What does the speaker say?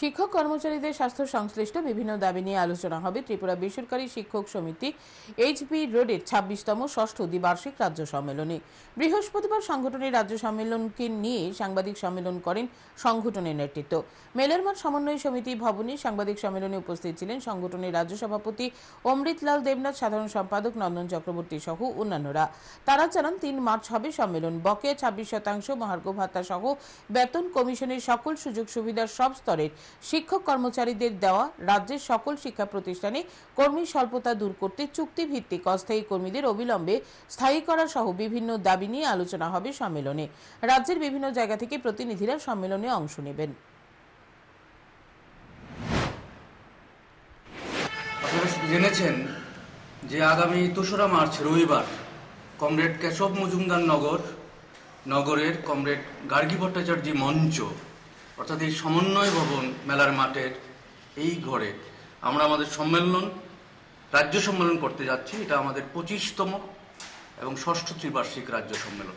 শিক্ষক কর্মচারীদের স্বাস্থ্য সংশ্লিষ্ট বিভিন্ন দাবি নিয়ে আলোচনা হবে ত্রিপুরা বেসরকারি শিক্ষক সমিতি এইচপি রোডের ছাব্বিশতম ষষ্ঠ দ্বিবার্ষিক রাজ্য সম্মেলনে। বৃহস্পতিবার সংগঠনের রাজ্য সম্মেলনকে নিয়ে সাংবাদিক সম্মেলন করেন সংগঠনের নেতৃত্ব। মেলের মাঠ সমন্বয় সমিতি ভবনে সাংবাদিক সম্মেলনে উপস্থিত ছিলেন সংগঠনের রাজ্য সভাপতি অমৃতলাল দেবনাথ, সাধারণ সম্পাদক নন্দন চক্রবর্তী সহ অন্যান্যরা। তারা জানান, তিন মার্চ হবে সম্মেলন। বকেয়া ছাব্বিশ শতাংশ, মহার্ঘ ভাতা সহ বেতন কমিশনের সকল সুযোগ সুবিধার সব স্তরের শিক্ষক কর্মচারীদের দেওয়া রাজ্যের সকল শিক্ষা প্রতিষ্ঠানে কর্মী স্বল্পতা দূর করতে চুক্তিভিত্তিক অস্থায়ী কর্মীদের অবিলম্বে স্থায়ী করা সহ বিভিন্ন দাবি নিয়ে আলোচনা হবে সম্মেলনে। রাজ্যের বিভিন্ন জায়গা থেকে প্রতিনিধিরা সম্মেলনে অংশ নেবেন। জেনেছেন যে আগামী দোসরা মার্চ, রবিবার কমরেড কেশব মজুমদার নগর, নগরের কমরেড গার্গী ভট্টাচার্য মঞ্চ অর্থাৎ এই সমন্বয় ভবন মেলার মাঠের এই ঘরে আমরা আমাদের সম্মেলন, রাজ্য সম্মেলন করতে যাচ্ছি। এটা আমাদের পঁচিশতম এবং ষষ্ঠ ত্রিবার্ষিক রাজ্য সম্মেলন।